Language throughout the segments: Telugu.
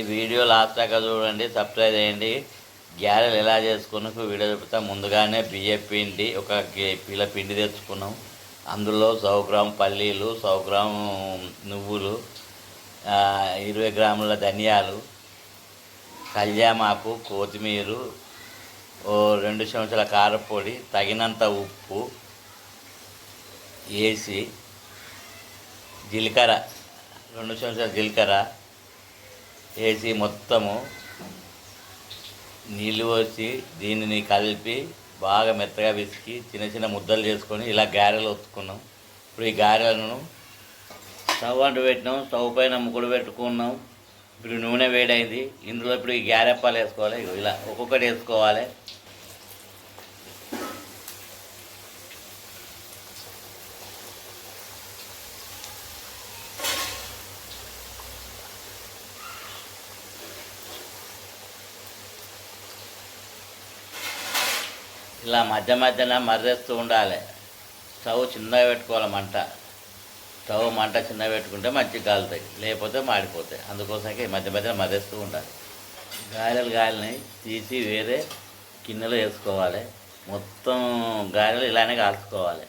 ఈ వీడియో లాస్ట్ దాకా చూడండి సబ్స్క్రైబ్ చేయండి. గ్యారెలు ఎలా చేసుకున్నాకు వీడియో చెప్తా ముందుగానే బియ్య పిండి ఒక గే- పిండి తెచ్చుకున్నాం. అందులో సౌ గ్రాము పల్లీలు సౌ గ్రాము నువ్వులు ఇరవై గ్రాముల ధనియాలు కళ్యామాకు కొత్తిమీర ఓ రెండు చెంచాల కారపొడి తగినంత ఉప్పు వేసి జీలకర్ర రెండు చెంచాల జీలకర్ర వేసి మొత్తము నీళ్ళు పోసి దీనిని కలిపి బాగా మెత్తగా పిసికి చిన్న చిన్న ముద్దలు చేసుకొని ఇలా గారెలు ఒత్తుకున్నాం. ఇప్పుడు ఈ గారెలను స్టవ్ అంటు పెట్టినాం స్టవ్ పైన ముగ్గుడు పెట్టుకున్నాం. ఇప్పుడు నూనె వేడైంది. ఇందులో ఇప్పుడు ఈ గారెప్పాలు వేసుకోవాలి. ఇలా ఒక్కొక్కటి వేసుకోవాలి. ఇలా మధ్య మధ్యన మర్రేస్తూ ఉండాలి. స్టవ్ చిన్నగా పెట్టుకోవాలి మంట. స్టవ్ మంట చిన్నగా పెట్టుకుంటే మంచిగా కాలుతాయి లేకపోతే మాడిపోతాయి. అందుకోసమే మధ్య మధ్యన మర్రేస్తూ ఉండాలి. గారెలు గాలిని తీసి వేరే గిన్నెలో వేసుకోవాలి. మొత్తం గారెలు ఇలానే కాల్చుకోవాలి.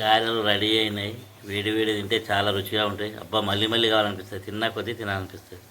గారెలు రెడీ అయినాయి. వేడి వేడి తింటే చాలా రుచిగా ఉంటాయి. అబ్బా మళ్ళీ మళ్ళీ కావాలనిపిస్తుంది. తిన్నా కొద్దీ తినాలనిపిస్తుంది.